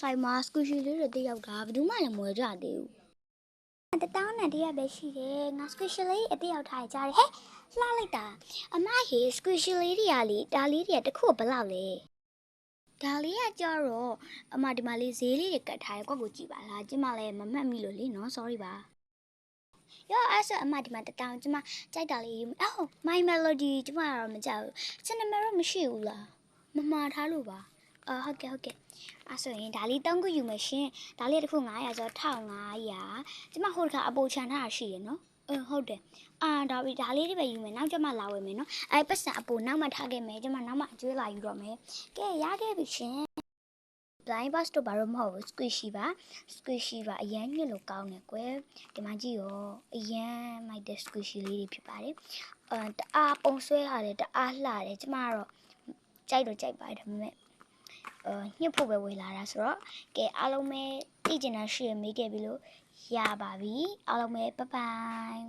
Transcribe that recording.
ဆိုင်မှာစကူရှီလေးတွေတယောက်တာဘယ်သူမှလည်းမဝယ်ကြသေးဘူးတတောင်းနဲ့တရက်ပဲရှိတယ်ငါစကူရှီလေးအတယောက်ထားကြတယ်ဟဲ့လှလိုက်တာအမဟေစကူရှီလေးတွေကလေဒါလေးတွေကတစ်ခုဘယ်လောက်လဲဒါလေးကကြတော့အမဒီမှာလေးဈေးလေးတွေကတ်ထားရကွက်ကိုကြည့်ပါလားကျမလည်းမမှတ်မိလို့လေနော် sorry ပါရောအဲ့ဆိုအမဒီမှာတတောင်းကျမကြိုက်တာလေးယူမယ်အော် my melody ကျမကတော့မကြောက်ဘူးစနမတော့မရှိဘူးလားမမှားထားလို့ပါ အော်ဟုတ်ကဲ့ဟုတ်ကဲ့အဲ့ဆိုရင်ဒါလေးတောင်းခုယူမယ်ရှင်ဒါလေးတစ်ခု900ကျော်1500ကျမဟိုတခါအပိုချန်ထားတာရှိရနော်အင်းဟုတ်တယ်အာဒါပြီဒါလေးတွေပဲယူမယ်နောက်ကျမလာဝယ်မယ်နော်အဲ့ပတ်စံအပိုနောက်မှထားခဲ့မယ်ကျမနောက်မှအကျွေးလာယူတော့မယ်ကဲရခဲ့ပြီရှင် blind box တော့ဘာလို့မဟုတ်ဘူး squishy ပါ squishy ပါအရန်ညစ်လို့ကောင်းတယ်ကွယ်ဒီမှာကြည့်ရောအရန်မိုက်တဲ့ squishy လေးတွေဖြစ်ပါတယ်အဲတအားပုံဆွဲရတယ်တအားလှတယ်ကျမကတော့ကြိုက်တော့ကြိုက်ပါတယ်ဒါပေမဲ့အဲ ညှစ်ဖို့ပဲဝေလာတာဆိုတော့ကဲအားလုံးပဲသိကျင်တာရှိရမေးခဲ့ပြီလို့ရပါပြီအားလုံးပဲဘိုင်ဘိုင်